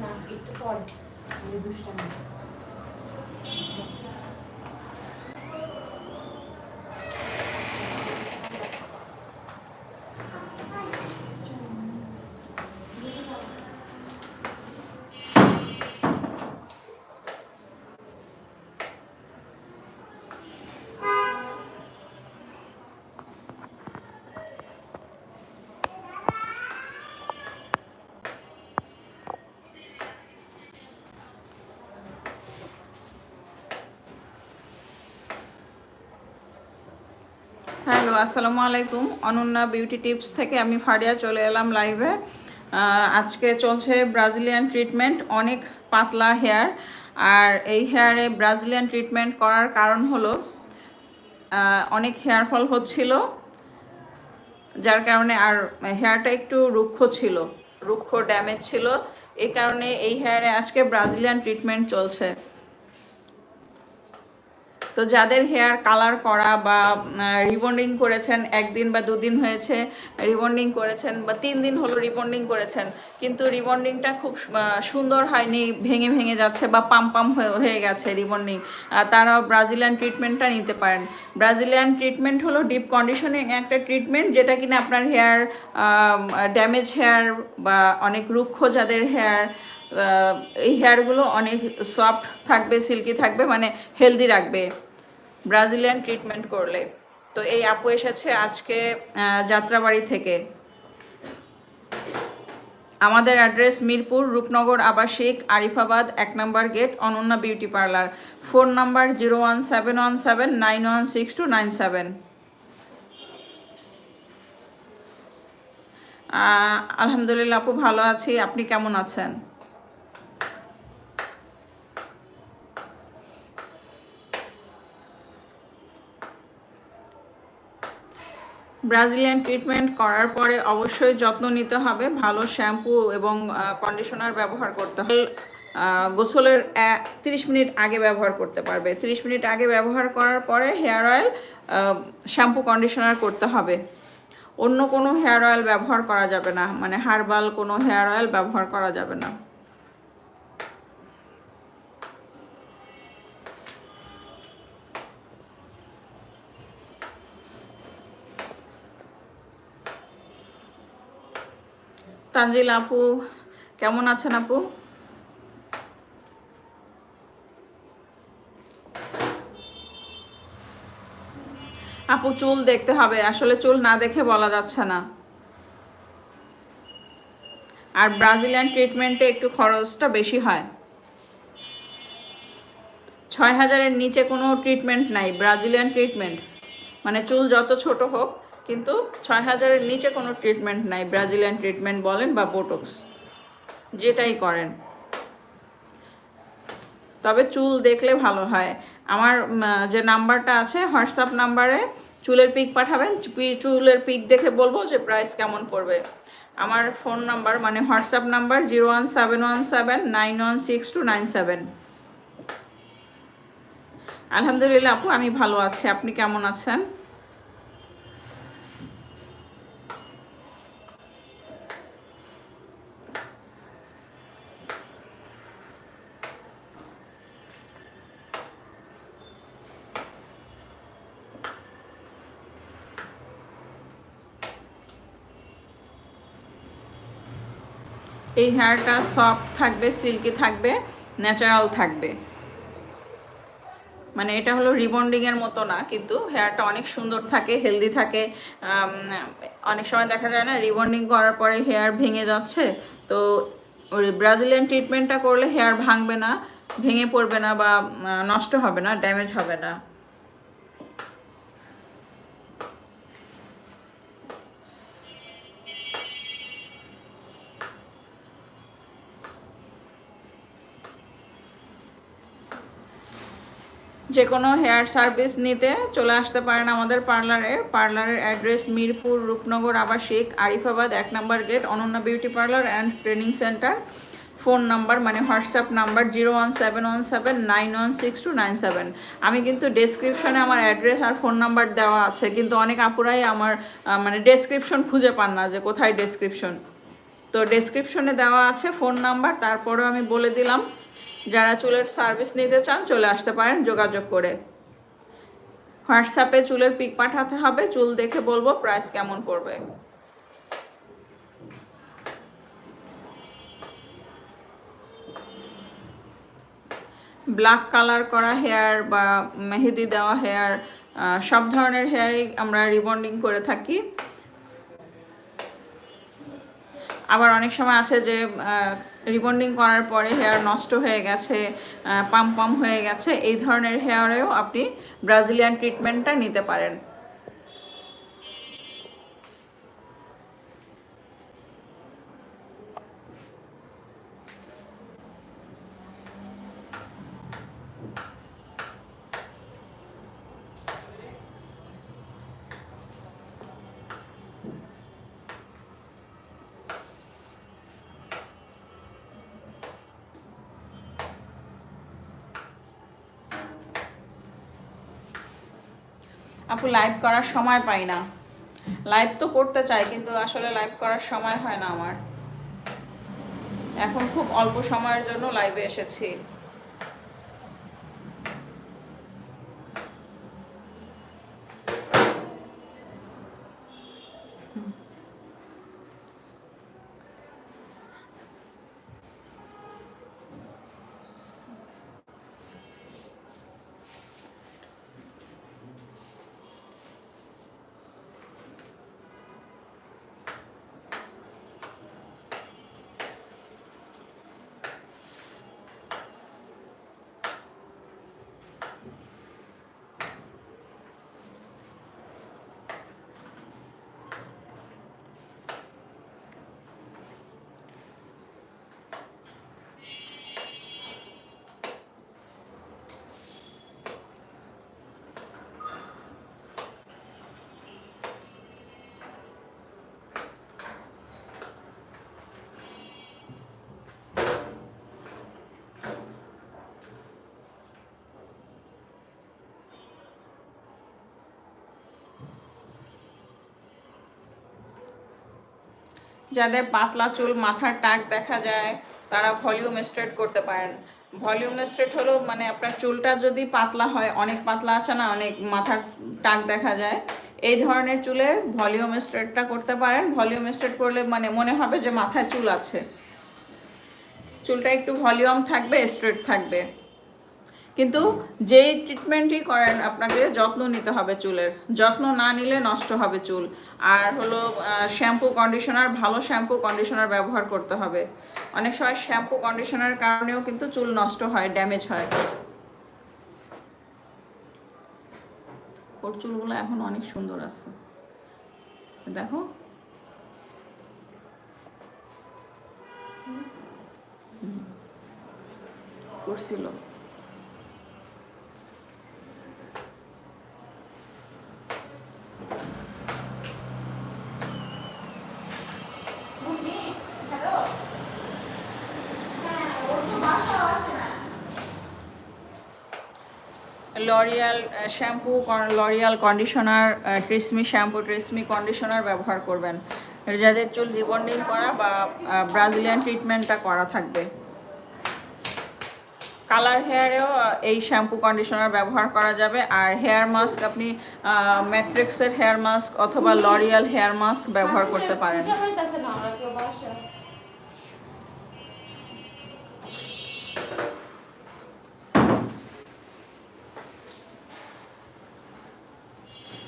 না একটু পরে। দুষ্টামি। হ্যালো, আসসালামু আলাইকুম। অনন্যা বিউটি টিপস থেকে আমি ফারিয়া চলে এলাম লাইভে। আজকে চলছে ব্রাজিলিয়ান ট্রিটমেন্ট, অনেক পাতলা হেয়ার। আর এই হেয়ারে ব্রাজিলিয়ান ট্রিটমেন্ট করার কারণ হলো অনেক হেয়ার ফল হচ্ছিল, যার কারণে আর হেয়ারটা একটু রুক্ষ ছিল, রুক্ষ ড্যামেজ ছিল। এই কারণে এই হেয়ারে আজকে ব্রাজিলিয়ান ট্রিটমেন্ট চলছে। তো যাদের হেয়ার কালার করা বা রিবন্ডিং করেছেন, একদিন বা দুদিন হয়েছে, রিবন্ডিং করেছেন বা তিন দিন হলো রিবন্ডিং করেছেন, কিন্তু রিবন্ডিংটা খুব সুন্দর হয়নি, ভেঙে ভেঙে যাচ্ছে বা পাম পাম হয়ে গেছে রিবন্ডিং। তারাও ব্রাজিলিয়ান ট্রিটমেন্টটা নিতে পারেন। ব্রাজিলিয়ান ট্রিটমেন্ট হলো ডিপ কন্ডিশনিং একটা ট্রিটমেন্ট যেটা কিনা আপনার হেয়ার ড্যামেজ হেয়ার বা অনেক রুক্ষ যাদের হেয়ার এই হেয়ারগুলো অনেক সফট থাকবে সিল্কি থাকবে মানে হেলদি রাখবে। ব্রাজিলিয়ান ট্রিটমেন্ট করলে। তো এই আপু এসেছে আজকে যাত্রাবাড়ি থেকে। আমাদের অ্যাড্রেস মিরপুর, রূপনগর আবাসিক, আরিফাবাদ, এক নম্বর gate, Ananya beauty parlour. Phone number zero one seven one seven nine one six two nine seven. আলহামদুলিল্লাহ আপু ভালো আছি। আপনি কেমন আছেন? ব্রাজিলিয়ান ট্রিটমেন্ট করার পরে অবশ্যই যত্ন নিতে হবে, ভালো শ্যাম্পু এবং কন্ডিশনার ব্যবহার করতে হবে। গোসলের তিরিশ মিনিট আগে ব্যবহার করতে পারবে। তিরিশ মিনিট আগে ব্যবহার করার পরে হেয়ার অয়েল শ্যাম্পু কন্ডিশনার করতে হবে। অন্য কোনো হেয়ার অয়েল ব্যবহার করা যাবে না মানে হার্বাল কোনো হেয়ার অয়েল ব্যবহার করা যাবে না। তানজিল আপু, কেমন আছেন আপু? আপু, চুল দেখতে হবে। আসলে চুল না দেখে বলা যাচ্ছে না। আর ব্রাজিলিয়ান ট্রিটমেন্টে একটু খরচটা বেশি হয়। ছয় হাজারের নিচে কোনো ট্রিটমেন্ট নাই, ব্রাজিলিয়ান ট্রিটমেন্ট। মানে চুল যত ছোট হোক কিন্তু ছয় হাজারের নিচে কোনো ট্রিটমেন্ট নাই, ব্রাজিলিয়ান ট্রিটমেন্ট বলেন বা বোটক্স, যেটাই করেন। তবে চুল দেখলে ভালো হয়। আমার যে নাম্বারটা আছে, হোয়াটসঅ্যাপ নাম্বারে চুলের পিক পাঠাবেন চুলের পিক দেখে বলব যে প্রাইস কেমন পড়বে। আমার ফোন নাম্বার মানে WhatsApp number zero one seven one seven, nine one six two nine seven. আলহামদুলিল্লাহ আপু, আমি ভালো আছি। আপনি কেমন আছেন? এই হেয়ারটা সফট থাকবে সিল্কি থাকবে ন্যাচারাল থাকবে। মানে এটা হলো রিবন্ডিংয়ের মতো না, কিন্তু হেয়ারটা অনেক সুন্দর থাকে হেলদি থাকে। অনেক সময় দেখা যায় না রিবন্ডিং করার পরে হেয়ার ভেঙে যাচ্ছে, তো ওই ব্রাজিলিয়ান ট্রিটমেন্টটা করলে হেয়ার ভাঙবে না, ভেঙে পড়বে না বা নষ্ট হবে না ড্যামেজ হবে না। যে কোনো হেয়ার সার্ভিস নিতে চলে আসতে পারেন আমাদের পার্লারে। পার্লারের অ্যাড্রেস মিরপুর রূপনগর আবাসিক, আরিফাবাদ এক নম্বর gate, Ananya beauty parlour and training centre. Phone number মানে WhatsApp number zero one seven one seven nine one six two nine seven. আমি কিন্তু ডেসক্রিপশনে আমার অ্যাড্রেস আর ফোন নাম্বার দেওয়া আছে, কিন্তু অনেক আপুরাই আমার মানে ডেসক্রিপশন খুঁজে পান না যে কোথায় ডেসক্রিপশন তো ডেসক্রিপশনে দেওয়া আছে ফোন নাম্বার তারপরেও আমি বলে দিলাম। যারা চুলের সার্ভিস নিতে চান, চলে আসতে পারেন যোগাযোগ করে। হোয়াটসঅ্যাপে চুলের পিক পাঠাতে হবে, চুল দেখে বলব প্রাইস কেমন পড়বে। ব্ল্যাক কালার করা হেয়ার বা মেহেদি দেওয়া হেয়ার সব ধরনের হেয়ারই আমরা রিবন্ডিং করে থাকি। আবার অনেক সময় আছে যে রিবন্ডিং করার পরে হেয়ার নষ্ট হয়ে গেছে পাম পাম হয়ে গেছে, এই ধরনের হেয়ারেও আপনি ব্রাজিলিয়ান ট্রিটমেন্টটা নিতে পারেন আপু লাইভ করার সময় পাই না। লাইভ তো করতে চাই, কিন্তু আসলে লাইভ করার সময় হয় না আমার। এখন খুব অল্প সময়ের জন্য লাইভে এসেছি। যাদের পাতলা চুল, মাথার টাক দেখা যায়, তারা ভলিউম স্ট্রেট করতে পারেন। ভলিউম স্ট্রেট হলো মানে আপনার চুলটা যদি পাতলা হয়, অনেক পাতলা আছে না, অনেক মাথার টাক দেখা যায়, এই ধরনের চুলে ভলিউম স্ট্রেটটা করতে পারেন। ভলিউম স্ট্রেট করলে মানে মনে হবে যে মাথায় চুল আছে। চুলটা একটু ভলিউম থাকবে স্ট্রেট থাকবে। কিন্তু যেই ট্রিটমেন্টই করেন, আপনাকে যত্ন নিতে হবে চুলের। যত্ন না নিলে নষ্ট হবে চুল। আর হলো শ্যাম্পু কন্ডিশনার ভালো শ্যাম্পু কন্ডিশনার ব্যবহার করতে হবে। অনেক সময় শ্যাম্পু কন্ডিশনার কারণেও কিন্তু চুল নষ্ট হয় ড্যামেজ হয়। ওর চুলগুলো এখন অনেক সুন্দর আছে। দেখো। করছিল হ্যালো হ্যাঁ ওর তো বাসাও আসে না L'Oreal shampoo L'Oreal conditioner TRESemme shampoo TRESemme conditioner ব্যবহার করবেন। যাদের চুল রিবন্ডিং করা বা ব্রাজিলিয়ান ট্রিটমেন্টটা করা থাকবে। কালার হেয়ারেও এই শ্যাম্পু কন্ডিশনার ব্যবহার করা যাবে। আর হেয়ার মাস্ক আপনি ম্যাট্রিক্সের হেয়ার মাস্ক অথবা লরিয়াল হেয়ার মাস্ক ব্যবহার করতে পারেন খুঁজে পাইতাছে না আমরা কেউ বাসা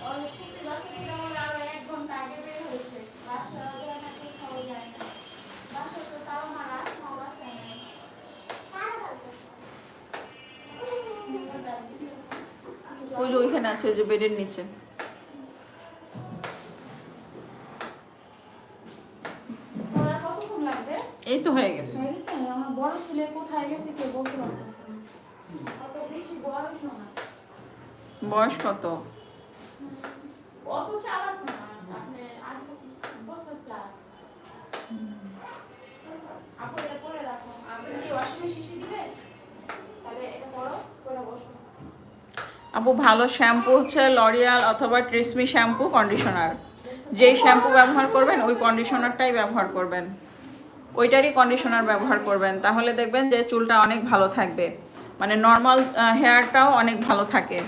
ওই খুঁজে বাসা থেকে আমার আরও এক ঘণ্টা আগে বের হয়েছে। বাসা যায় না, কেউ খাওয়া যায় না। বাসা তো তাও আমার আসমা বাসায় নেই। ওই যে বেডের নিচে? এই তো হয়ে গেছে। আমার বড় ছেলে কোথায় গেছে কে বলতে পারতেছে বয়স কত? কত চালাক না। আপনি আট বছর plus। আপু, এটা পরে রাখো। আপনি কি washing machine শিশি দিবে? তাহলে এটা পরো, পরে বসো। আপু ভালো শ্যাম্পু হচ্ছে লরিয়াল অথবা ট্রেসমি শ্যাম্পু কন্ডিশনার যেই শ্যাম্পু ব্যবহার করবেন, ওই কন্ডিশনারটাই ব্যবহার করবেন। ওইটারই কন্ডিশনার ব্যবহার করবেন। তাহলে দেখবেন যে চুলটা অনেক ভালো থাকবে। মানে নর্মাল হেয়ারটাও অনেক ভালো থাকে।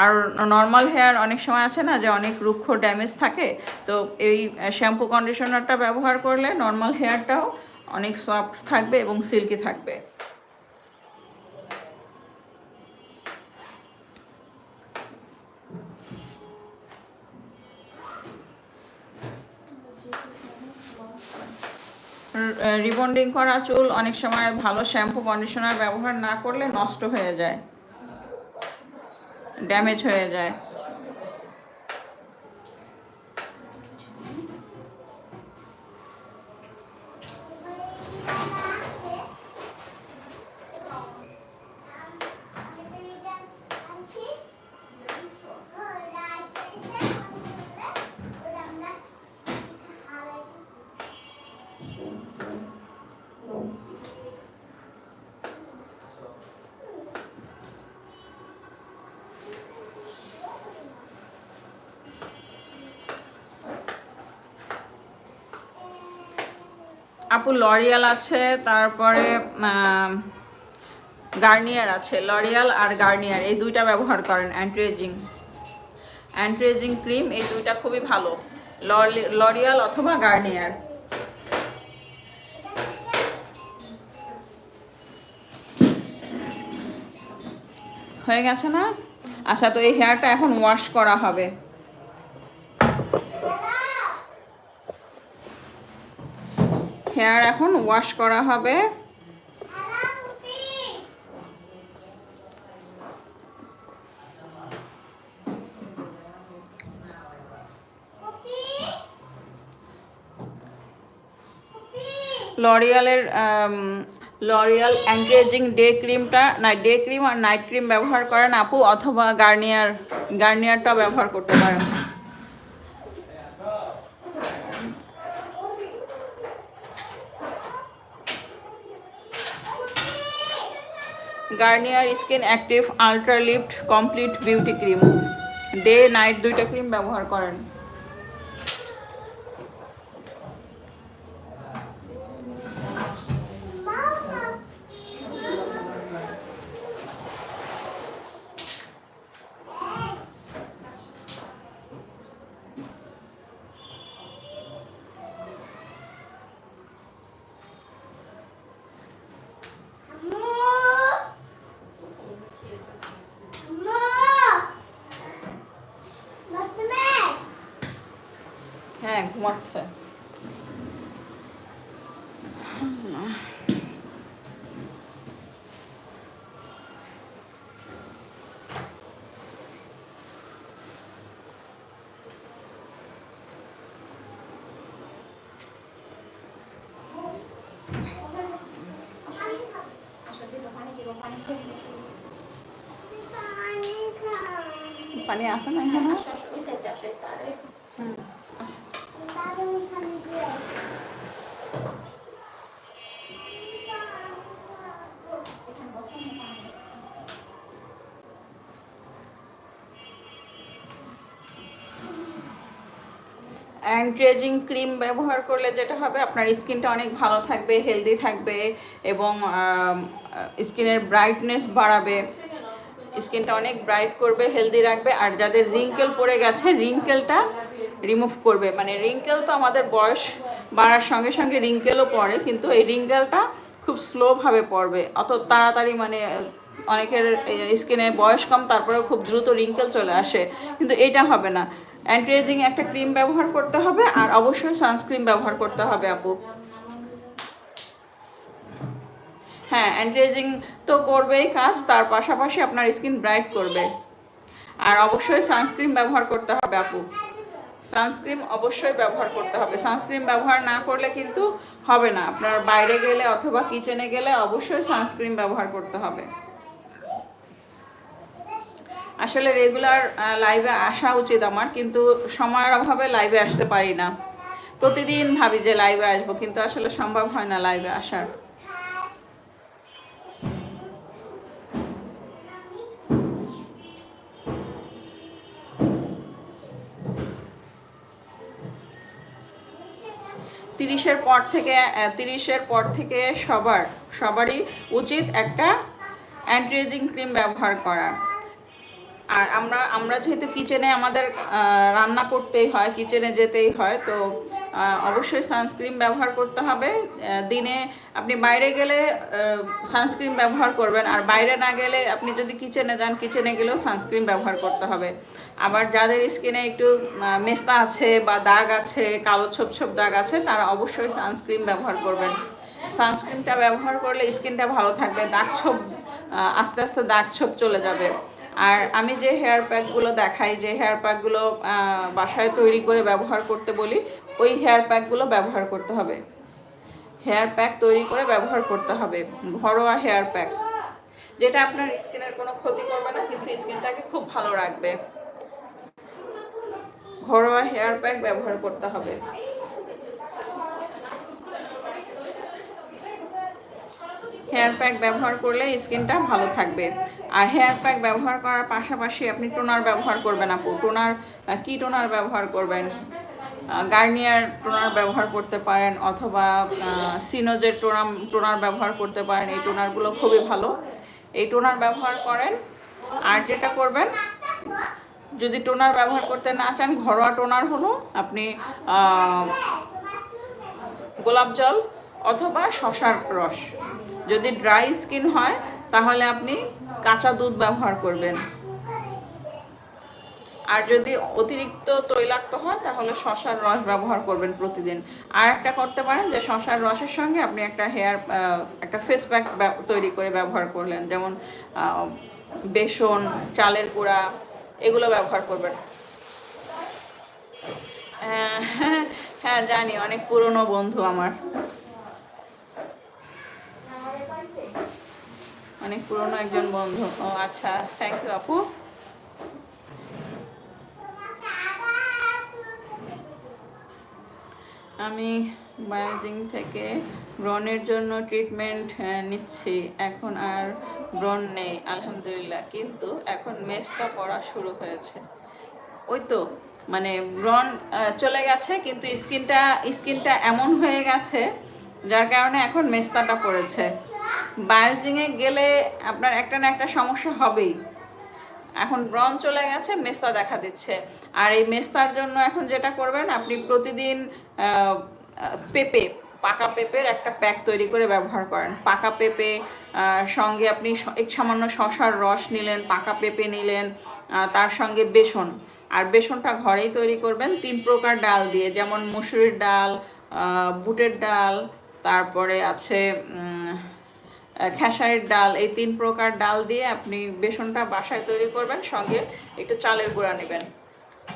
আর নর্মাল হেয়ার অনেক সময় আছে না যে অনেক রুক্ষ ড্যামেজ থাকে, তো এই শ্যাম্পু কন্ডিশনারটা ব্যবহার করলে নর্মাল হেয়ারটাও অনেক সফট থাকবে এবং সিল্কি থাকবে। রিবন্ডিং করা চুল অনেক সময় ভালো শ্যাম্পু কন্ডিশনার ব্যবহার না করলে নষ্ট হয়ে যায় ড্যামেজ হয়ে যায়। আপু লরিয়াল আছে, তারপরে গার্নিয়ার আছে। লরিয়াল আর গার্নিয়ার, এই দুইটা ব্যবহার করেন অ্যান্টিএজিং অ্যান্টিএজিং ক্রিম এই দুইটা খুবই ভালো। লরিয়াল অথবা গার্নিয়ার। হয়ে গেছে না? আচ্ছা তো এই হেয়ারটা এখন ওয়াশ করা হবে। হেয়ার এখন ওয়াশ করা হবে। লরিয়ালের লরিয়াল অ্যান্টিএজিং ডে ক্রিমটা, না, ডে ক্রিম আর নাইট ক্রিম ব্যবহার করেন আপু, অথবা গার্নিয়ার গার্নিয়ারটা ব্যবহার করতে পারেন। Garnier skin active ultra lift complete beauty cream. Day night দুইটা ক্রিম ব্যবহার করেন হ্যাঁ ঘুমাচ্ছে। পানি আসে না এখানে? হুম অ্যান্টিএজিং ক্রিম ব্যবহার করলে যেটা হবে, আপনার স্কিনটা অনেক ভালো থাকবে হেলদি থাকবে এবং স্কিনের ব্রাইটনেস বাড়াবে। স্কিনটা অনেক ব্রাইট করবে হেলদি রাখবে। আর যাদের রিঙ্কেল পড়ে গেছে রিঙ্কেলটা রিমুভ করবে। মানে রিঙ্কেল তো আমাদের বয়স বাড়ার সঙ্গে সঙ্গে রিঙ্কেলও পড়ে, কিন্তু এই রিঙ্কেলটা খুব স্লোভাবে পড়বে। অত তাড়াতাড়ি মানে অনেকের স্কিনে বয়স কম, তারপরেও খুব দ্রুত রিঙ্কেল চলে আসে। কিন্তু এটা হবে না। অ্যান্টি অ্যান্টিএজিং একটা ক্রিম ব্যবহার করতে হবে আর অবশ্যই সানস্ক্রিন ব্যবহার করতে হবে আপু। হ্যাঁ অ্যান্টি অ্যান্টিএজিং তো করবেই কাজ, তার পাশাপাশি আপনার স্কিন ব্রাইট করবে। আর অবশ্যই সানস্ক্রিন ব্যবহার করতে হবে আপু। সানস্ক্রিন অবশ্যই ব্যবহার করতে হবে। সানস্ক্রিন ব্যবহার না করলে কিন্তু হবে না। আপনার বাইরে গেলে অথবা কিচেনে গেলে অবশ্যই সানস্ক্রিন ব্যবহার করতে হবে। আসলে রেগুলার লাইভে আসা উচিত আমার, কিন্তু সময়ের অভাবে লাইভে আসতে পারি না। প্রতিদিন ভাবি যে লাইভে আসব, কিন্তু আসলে সম্ভব হয় না লাইভে আসার। তিরিশের পর থেকে তিরিশের পর থেকে সবার, সবারই উচিত একটা অ্যান্টি এজিং ক্রিম ব্যবহার করা। আর আমরা আমরা যেহেতু কিচেনে আমাদের রান্না করতেই হয় কিচেনে যেতেই হয়, তো অবশ্যই সানস্ক্রিন ব্যবহার করতে হবে। দিনে আপনি বাইরে গেলে সানস্ক্রিন ব্যবহার করবেন। আর বাইরে না গেলে আপনি যদি কিচেনে যান কিচেনে গেলেও সানস্ক্রিন ব্যবহার করতে হবে। আবার যাদের স্কিনে একটু মেস্তা আছে বা দাগ আছে, কালো ছোপ ছোপ দাগ আছে, তারা অবশ্যই সানস্ক্রিন ব্যবহার করবেন। সানস্ক্রিনটা ব্যবহার করলে স্কিনটা ভালো থাকবে, দাগ ছোপ আস্তে আস্তে দাগ ছোপ চলে যাবে। আর আমি যে হেয়ার প্যাকগুলো দেখাই, যে হেয়ার প্যাকগুলো বাসায় তৈরি করে ব্যবহার করতে বলি ওই হেয়ার প্যাকগুলো ব্যবহার করতে হবে। হেয়ার প্যাক তৈরি করে ব্যবহার করতে হবে। ঘরোয়া হেয়ার প্যাক যেটা আপনার স্কিনের কোনো ক্ষতি করবে না, কিন্তু স্কিনটাকে খুব ভালো রাখবে। ঘরোয়া হেয়ার প্যাক ব্যবহার করতে হবে। হেয়ার প্যাক ব্যবহার করলে স্কিনটা ভালো থাকবে। আর হেয়ার প্যাক ব্যবহার করার পাশাপাশি আপনি টোনার ব্যবহার করবেন আপু। টোনার কি টোনার ব্যবহার করবেন? গার্নিয়ার টোনার ব্যবহার করতে পারেন অথবা সিনোজের টোনার টোনার ব্যবহার করতে পারেন। এই টোনারগুলো খুবই ভালো। এই টোনার ব্যবহার করেন। আর যেটা করবেন, যদি টোনার ব্যবহার করতে না চান, ঘরোয়া টোনার হলো আপনি গোলাপ জল অথবা শশার রস। যদি ড্রাই স্কিন হয়, তাহলে আপনি কাঁচা দুধ ব্যবহার করবেন। আর যদি অতিরিক্ত তৈলাক্ত হয় তাহলে শশার রস ব্যবহার করবেন প্রতিদিন। আর একটা করতে পারেন যে শশার রসের সঙ্গে আপনি একটা হেয়ার একটা ফেস প্যাক তৈরি করে ব্যবহার করলেন। যেমন বেসন চালের গুঁড়া এগুলো ব্যবহার করবেন। হ্যাঁ, হ্যাঁ জানি অনেক পুরনো বন্ধু আমার। অনেক পুরনো একজন বন্ধু। ও আচ্ছা থ্যাংক ইউ আপু। আমি বায়োজিং থেকে ব্রণের জন্য ট্রিটমেন্ট নিচ্ছি। এখন আর ব্রণ নেই, আলহামদুলিল্লাহ। কিন্তু এখন মেস্তা পড়া শুরু হয়েছে। ওই তো মানে ব্রণ চলে গেছে, কিন্তু স্কিনটা স্কিনটা এমন হয়ে গেছে, যার কারণে এখন মেস্তাটা পড়েছে। বায়োজিংয়ে গেলে আপনার একটা না একটা সমস্যা হবেই। এখন ব্রণ চলে গেছে মেস্তা দেখা দিচ্ছে। আর এই মেস্তার জন্য এখন যেটা করবেন, আপনি প্রতিদিন পেঁপে, পাকা পেঁপের একটা প্যাক তৈরি করে ব্যবহার করেন। পাকা পেঁপে সঙ্গে আপনি এক সামান্য শশার রস নিলেন, পাকা পেঁপে নিলেন তার সঙ্গে বেসন। আর বেসনটা ঘরেই তৈরি করবেন, তিন প্রকার ডাল দিয়ে, যেমন মুসুরির ডাল বুটের ডাল, তারপরে আছে খেসারির ডাল, এই তিন প্রকার ডাল দিয়ে আপনি বেসনটা বাসায় তৈরি করবেন, সঙ্গে একটু চালের গুঁড়া নেবেন।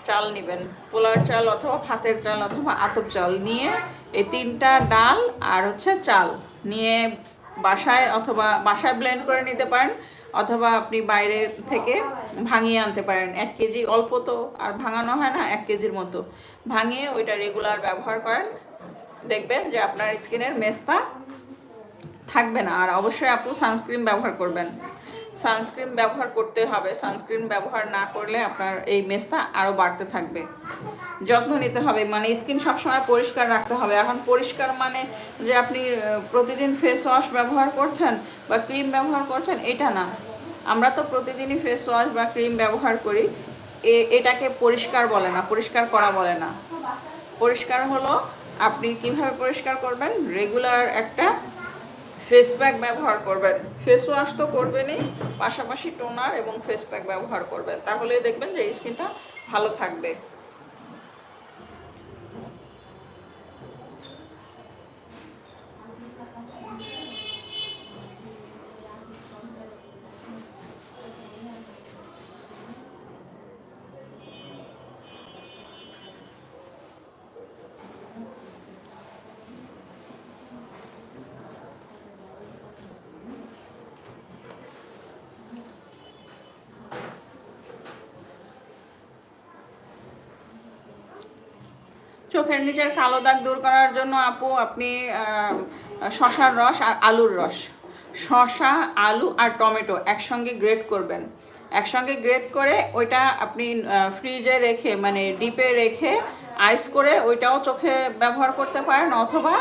চাল নেবেন পোলার চাল অথবা ভাতের চাল অথবা আতপ চাল নিয়ে এই তিনটা ডাল আর হচ্ছে চাল নিয়ে বাসায় অথবা বাসায় ব্লেন্ড করে নিতে পারেন, অথবা আপনি বাইরে থেকে ভাঙিয়ে আনতে পারেন। এক কেজি অল্প তো আর ভাঙানো হয় না, এক কেজির মতো। ভাঙিয়ে ওইটা রেগুলার ব্যবহার করেন। দেখবেন যে আপনার স্কিনের মেস্তা থাকবে না। আর অবশ্যই আপু সানস্ক্রিন ব্যবহার করবেন। সানস্ক্রিন ব্যবহার করতে হবে। সানস্ক্রিন ব্যবহার না করলে আপনার এই মেস্তা আরও বাড়তে থাকবে। যত্ন নিতে হবে। মানে স্কিন সবসময় পরিষ্কার রাখতে হবে। এখন পরিষ্কার মানে যে আপনি প্রতিদিন ফেস ওয়াশ ব্যবহার করছেন বা ক্রিম ব্যবহার করছেন, এটা না। আমরা তো প্রতিদিনই ফেস ওয়াশ বা ক্রিম ব্যবহার করি। এটাকে পরিষ্কার বলে না, পরিষ্কার করা বলে না। পরিষ্কার হলো আপনি কীভাবে পরিষ্কার করবেন? রেগুলার একটা ফেস প্যাক ব্যবহার করবেন। ফেস ওয়াশ তো করবেনই, পাশাপাশি টোনার এবং ফেস প্যাক ব্যবহার করবেন। তাহলে দেখবেন যে স্কিনটা ভালো থাকবে। চোখের নিচের কালো দাগ দূর করার জন্য আপু, আপনি শশার রস আর আলুর রস। শশা, আলু আর টমেটো একসঙ্গে গ্রেট করবেন। একসঙ্গে গ্রেট করে ওইটা আপনি ফ্রিজে রেখে মানে ডিপে রেখে আইস করে ওইটাও চোখে ব্যবহার করতে পারেন অথবা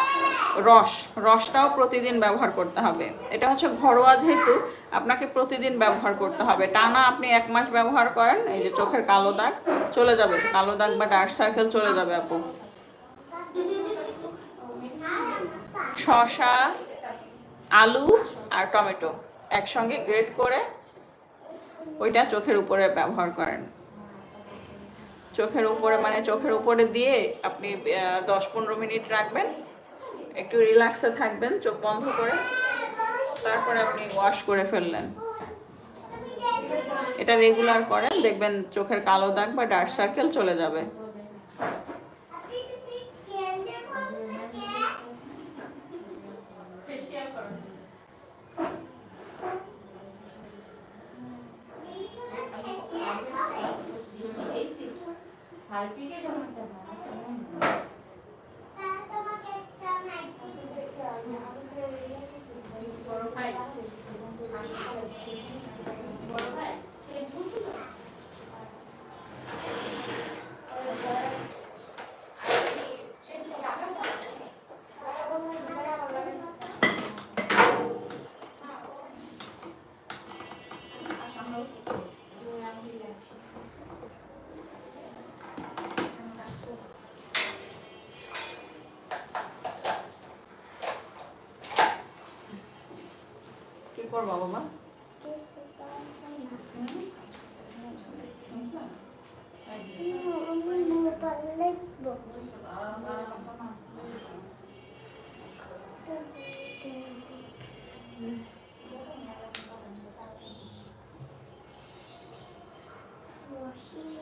রস। রসটাও প্রতিদিন ব্যবহার করতে হবে। এটা হচ্ছে ঘরোয়া যেহেতু, আপনাকে প্রতিদিন ব্যবহার করতে হবে। টানা আপনি এক মাস ব্যবহার করেন, এই যে চোখের কালো দাগ চলে যাবে। কালো দাগ বা ডার্ক সার্কেল চলে যাবে আপু। শসা, আলু আর টমেটো একসঙ্গে গ্রেট করে ওইটা চোখের উপরে ব্যবহার করেন। চোখের উপরে মানে চোখের উপরে দিয়ে আপনি দশ পনেরো মিনিট রাখবেন, একটু রিল্যাক্সে থাকবেন, চোখ বন্ধ করে, তারপরে আপনি ওয়াশ করে ফেললেন। এটা রেগুলার করেন, দেখবেন চোখের কালো দাগ বা ডার্ক সার্কেল চলে যাবে হারপিকে যেমন একটা ভাব আছে, এমন না। বড় ভাই বড় ভাই সে বুঝলো কি করব বাবা আচ্ছা,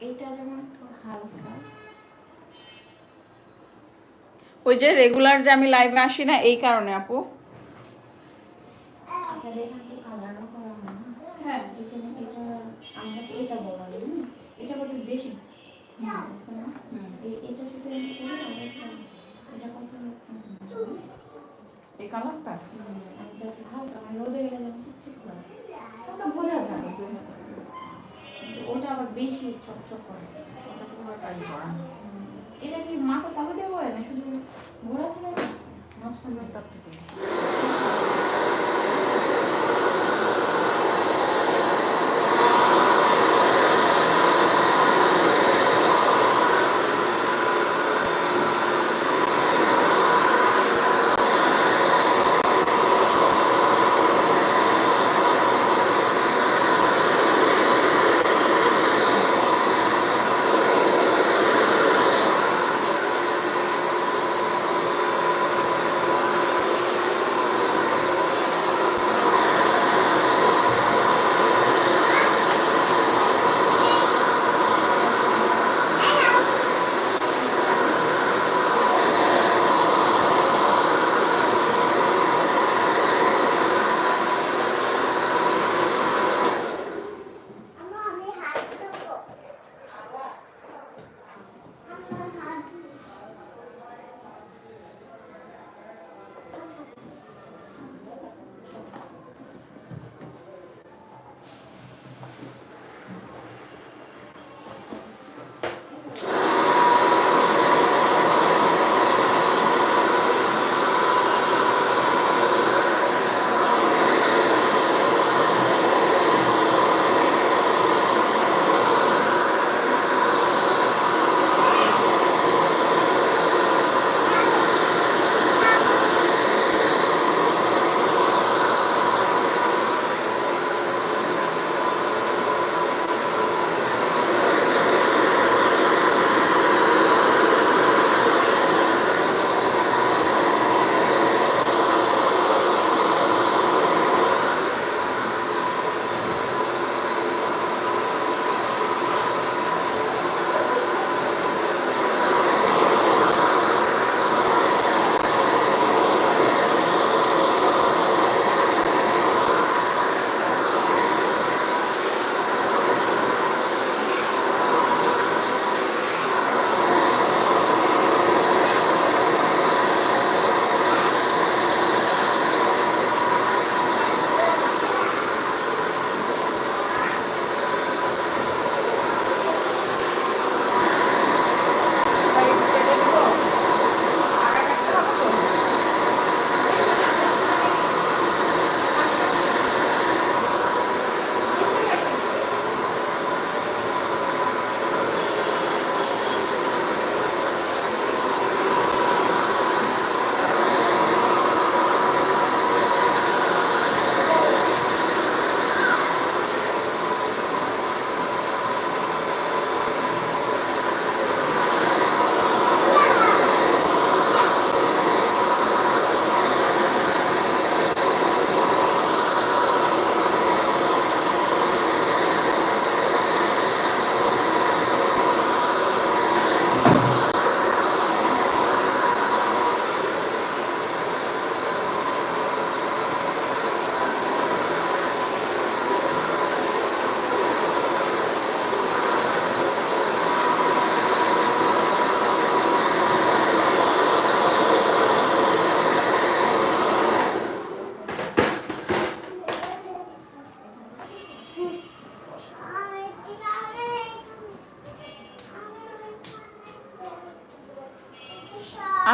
এইটা যেমন একটু হালকা। ওই যে রেগুলার যে আমি লাইভে আসি না এই কারণে আপু। হয়। এই কালারটা মানে রোদে গেলে যেমন চিকচিক করে। বোঝা যায়। ওটা আবার বেশি চকচক করে। হুম। এটা কি মাথা তালু দিয়ে করে না? শুধু ঘোরা থেকে মাছ থেকে।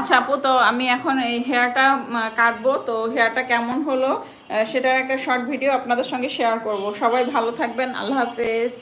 আচ্ছা আপু, তো আমি এখন এই হেয়ারটা কাটবো। তো হেয়ারটা কেমন হলো? সেটার একটা শর্ট ভিডিও আপনাদের সঙ্গে শেয়ার করব। সবাই ভালো থাকবেন। আল্লাহ হাফেজ।